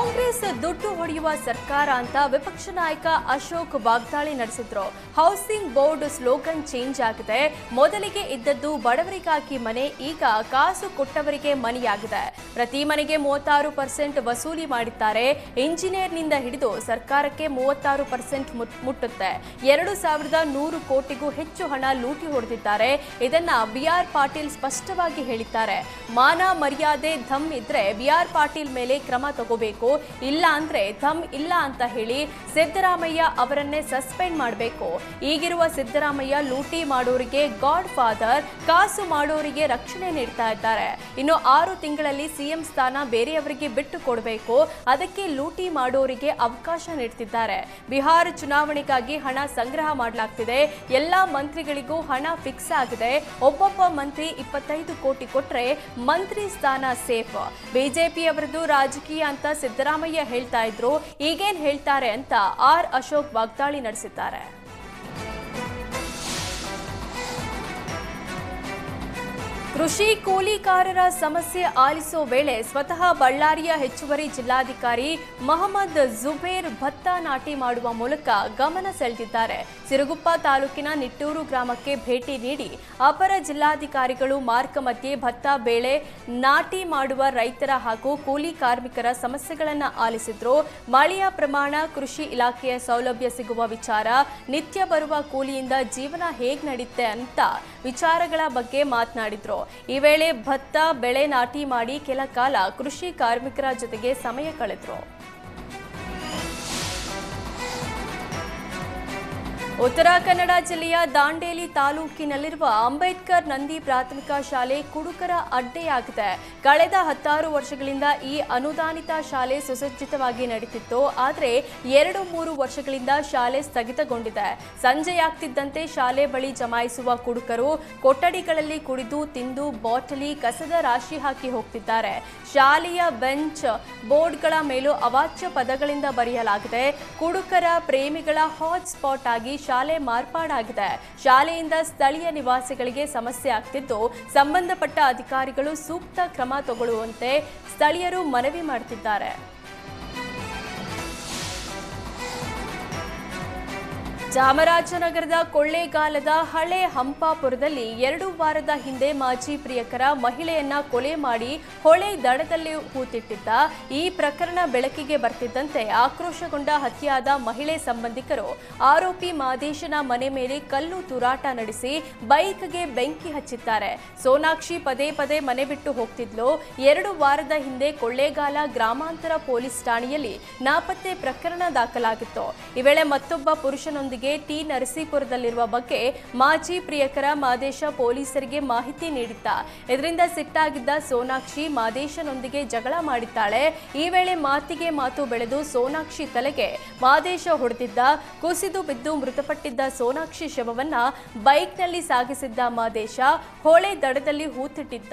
ಕಾಂಗ್ರೆಸ್ ದುಡ್ಡು ಹೊಡೆಯುವ ಸರ್ಕಾರ ಅಂತ ವಿಪಕ್ಷ ನಾಯಕ ಅಶೋಕ್ ವಾಗ್ದಾಳಿ ನಡೆಸಿದ್ರು. ಹೌಸಿಂಗ್ ಬೋರ್ಡ್ ಸ್ಲೋಗನ್ ಚೇಂಜ್ ಆಗಿದೆ. ಮೊದಲಿಗೆ ಇದ್ದದ್ದು ಬಡವರಿಗಾಗಿ ಮನೆ, ಈಗ ಕಾಸು ಕೊಟ್ಟವರಿಗೆ ಮನೆಯಾಗಿದೆ. ಪ್ರತಿ ಮನೆಗೆ ಮೂವತ್ತಾರು ಪರ್ಸೆಂಟ್ ವಸೂಲಿ ಮಾಡಿದ್ದಾರೆ. ಇಂಜಿನಿಯರ್ನಿಂದ ಹಿಡಿದು ಸರ್ಕಾರಕ್ಕೆ ಮೂವತ್ತಾರು ಪರ್ಸೆಂಟ್ ಮುಟ್ಟುತ್ತೆ. ಎರಡು ಸಾವಿರದ ನೂರು ಕೋಟಿಗೂ ಹೆಚ್ಚು ಹಣ ಲೂಟಿ ಹೊಡೆದಿದ್ದಾರೆ. ಇದನ್ನ ಬಿಆರ್ ಪಾಟೀಲ್ ಸ್ಪಷ್ಟವಾಗಿ ಹೇಳಿದ್ದಾರೆ. ಮಾನ ಮರ್ಯಾದೆ ಧಮ್ ಇದ್ರೆ ಬಿಆರ್ ಪಾಟೀಲ್ ಮೇಲೆ ಕ್ರಮ ತಗೋಬೇಕು. ಇಲ್ಲ ಅಂದ್ರೆ ಧಮ್ ಇಲ್ಲ ಅಂತ ಹೇಳಿ ಸಿದ್ದರಾಮಯ್ಯ ಅವರನ್ನೇ ಸಸ್ಪೆಂಡ್ ಮಾಡಬೇಕು. ಈಗಿರುವ ಸಿದ್ದರಾಮಯ್ಯ ಲೂಟಿ ಮಾಡೋರಿಗೆ ಗಾಡ್ ಫಾದರ್, ಕಾಸು ಮಾಡೋರಿಗೆ ರಕ್ಷಣೆ ನೀಡ್ತಾ ಇದ್ದಾರೆ. ಇನ್ನು ಆರು ತಿಂಗಳಲ್ಲಿ ಸಿಎಂ ಸ್ಥಾನ ಬೇರೆಯವರಿಗೆ ಬಿಟ್ಟು ಕೊಡಬೇಕು. ಅದಕ್ಕೆ ಲೂಟಿ ಮಾಡೋರಿಗೆ ಅವಕಾಶ ನೀಡ್ತಿದ್ದಾರೆ. ಬಿಹಾರ ಚುನಾವಣೆಗಾಗಿ ಹಣ ಸಂಗ್ರಹ ಮಾಡಲಾಗ್ತಿದೆ. ಎಲ್ಲಾ ಮಂತ್ರಿಗಳಿಗೂ ಹಣ ಫಿಕ್ಸ್ ಆಗಿದೆ. ಒಬ್ಬೊಬ್ಬ ಮಂತ್ರಿ ಇಪ್ಪತ್ತೈದು ಕೋಟಿ ಕೊಟ್ರೆ ಮಂತ್ರಿ ಸ್ಥಾನ ಸೇಫ್. ಬಿಜೆಪಿಯವರದು ರಾಜಕೀಯ ಅಂತ ಸಿದ್ದರಾಮಯ್ಯ ಹೇಳ್ತಾ ಇದ್ರು ಈಗೇನ್ ಹೇಳ್ತಾರೆ ಅಂತ ಆರ್ ಅಶೋಕ್ ವಾಗ್ದಾಳಿ ನಡೆಸಿದ್ದಾರೆ. ಕೃಷಿ ಕೂಲಿಕಾರರ ಸಮಸ್ಯೆ ಆಲಿಸೋ ವೇಳೆ ಸ್ವತಃ ಬಳ್ಳಾರಿಯ ಹೆಚ್ಚುವರಿ ಜಿಲ್ಲಾಧಿಕಾರಿ ಮಹಮ್ಮದ್ ಜುಬೇರ್ ಭತ್ತ ನಾಟಿ ಮಾಡುವ ಮೂಲಕ ಗಮನ ಸೆಳೆದಿದ್ದಾರೆ. ಸಿರುಗುಪ್ಪ ತಾಲೂಕಿನ ನಿಟ್ಟೂರು ಗ್ರಾಮಕ್ಕೆ ಭೇಟಿ ನೀಡಿ ಅಪರ ಜಿಲ್ಲಾಧಿಕಾರಿಗಳು ಮಾರ್ಗ ಮಧ್ಯೆ ಭತ್ತ ಬೆಳೆ ನಾಟಿ ಮಾಡುವ ರೈತರ ಹಾಗೂ ಕೂಲಿ ಕಾರ್ಮಿಕರ ಸಮಸ್ಯೆಗಳನ್ನು ಆಲಿಸಿದ್ರು. ಮಳೆಯ ಪ್ರಮಾಣ, ಕೃಷಿ ಇಲಾಖೆಯ ಸೌಲಭ್ಯ ಸಿಗುವ ವಿಚಾರ, ನಿತ್ಯ ಬರುವ ಕೂಲಿಯಿಂದ ಜೀವನ ಹೇಗೆ ನಡೆಯುತ್ತೆ ಅಂತ ವಿಚಾರಗಳ ಬಗ್ಗೆ ಮಾತನಾಡಿದ್ರು. ಈ ವೇಳೆ ಭತ್ತ ಬೆಳೆ ನಾಟಿ ಮಾಡಿ ಕೆಲ ಕಾಲ ಕೃಷಿ ಕಾರ್ಮಿಕರ ಜೊತೆಗೆ ಸಮಯ ಕಳೆದ್ರು. ಉತ್ತರ ಕನ್ನಡ ಜಿಲ್ಲೆಯ ದಾಂಡೇಲಿ ತಾಲೂಕಿನಲ್ಲಿರುವ ಅಂಬೇಡ್ಕರ್ ನಂದಿ ಪ್ರಾಥಮಿಕ ಶಾಲೆ ಕುಡುಕರ ಅಡ್ಡೆಯಾಗಿದೆ. ಕಳೆದ ಹತ್ತಾರು ವರ್ಷಗಳಿಂದ ಈ ಅನುದಾನಿತ ಶಾಲೆ ಸುಸಜ್ಜಿತವಾಗಿ ನಡೀತಿತ್ತು ಆದರೆ ಎರಡು ಮೂರು ವರ್ಷಗಳಿಂದ ಶಾಲೆ ಸ್ಥಗಿತಗೊಂಡಿದೆ. ಸಂಜೆಯಾಗ್ತಿದ್ದಂತೆ ಶಾಲೆ ಬಳಿ ಜಮಾಯಿಸುವ ಕುಡುಕರು ಕೊಠಡಿಗಳಲ್ಲಿ ಕುಡಿದು ತಿಂದು ಬಾಟಲಿ ಕಸದ ರಾಶಿ ಹಾಕಿ ಹೋಗ್ತಿದ್ದಾರೆ. ಶಾಲೆಯ ಬೆಂಚ್ ಬೋರ್ಡ್ಗಳ ಮೇಲೂ ಅವಾಚ್ಯ ಪದಗಳಿಂದ ಬರೆಯಲಾಗಿದೆ. ಕುಡುಕರ ಪ್ರೇಮಿಗಳ ಹಾಟ್ ಸ್ಪಾಟ್ ಆಗಿ ಶಾಲೆ ಮಾರ್ಪಾಡಾಗಿದೆ. ಶಾಲೆಯಿಂದ ಸ್ಥಳೀಯ ನಿವಾಸಿಗಳಿಗೆ ಸಮಸ್ಯೆ ಆಗ್ತಿದ್ದು. ಸಂಬಂಧಪಟ್ಟ ಅಧಿಕಾರಿಗಳು ಸೂಕ್ತ ಕ್ರಮ ತಗೊಳ್ಳುವಂತೆ ಸ್ಥಳೀಯರು ಮನವಿ ಮಾಡುತ್ತಿದ್ದಾರೆ ಚಾಮರಾಜನಗರದ ಕೊಳ್ಳೇಗಾಲದ ಹಳೆ ಹಂಪಾಪುರದಲ್ಲಿ ಎರಡು ವಾರದ ಹಿಂದೆ ಮಾಜಿ ಪ್ರಿಯಕರ ಮಹಿಳೆಯನ್ನ ಕೊಲೆ ಮಾಡಿ ಹೊಳೆ ದಡದಲ್ಲಿ ಕೂತಿಟ್ಟಿದ್ದ ಈ ಪ್ರಕರಣ ಬೆಳಕಿಗೆ ಬರ್ತಿದ್ದಂತೆ ಆಕ್ರೋಶಗೊಂಡ ಹತ್ಯೆಯಾದ ಮಹಿಳೆ ಸಂಬಂಧಿಕರು. ಆರೋಪಿ ಮಾದೇಶನ ಮನೆ ಮೇಲೆ ಕಲ್ಲು ತೂರಾಟ ನಡೆಸಿ ಬೈಕ್ಗೆ ಬೆಂಕಿ ಹಚ್ಚಿದ್ದಾರೆ. ಸೋನಾಕ್ಷಿ ಪದೇ ಪದೇ ಮನೆ ಬಿಟ್ಟು ಹೋಗ್ತಿದ್ಲು. ಎರಡು ವಾರದ ಹಿಂದೆ ಕೊಳ್ಳೇಗಾಲ ಗ್ರಾಮಾಂತರ ಪೊಲೀಸ್ ಠಾಣೆಯಲ್ಲಿ ನಾಪತ್ತೆ ಪ್ರಕರಣ ದಾಖಲಾಗಿತ್ತು. ಈ ವೇಳೆ ಮತ್ತೊಬ್ಬ ಪುರುಷನೊಂದಿಗೆ ಟಿ ನರಸೀಪುರದಲ್ಲಿರುವ ಬಗ್ಗೆ ಮಾಜಿ ಪ್ರಿಯಕರ ಮಾದೇಶ ಪೊಲೀಸರಿಗೆ ಮಾಹಿತಿ ನೀಡಿದ್ದ. ಇದರಿಂದ ಸಿಟ್ಟಾಗಿದ್ದ ಸೋನಾಕ್ಷಿ ಮಾದೇಶನೊಂದಿಗೆ ಜಗಳ ಮಾಡಿದ್ದಾಳೆ. ಈ ವೇಳೆ ಮಾತಿಗೆ ಮಾತು ಬೆಳೆದು ಸೋನಾಕ್ಷಿ ತಲೆಗೆ ಮಾದೇಶ ಹೊಡೆದಿದ್ದ. ಕುಸಿದು ಬಿದ್ದು ಮೃತಪಟ್ಟಿದ್ದ ಸೋನಾಕ್ಷಿ ಶವವನ್ನ ಬೈಕ್ನಲ್ಲಿ ಸಾಗಿಸಿದ್ದ ಮಾದೇಶ ಹೊಳೆ ದಡದಲ್ಲಿ ಹೂತಿಟ್ಟಿದ್ದ.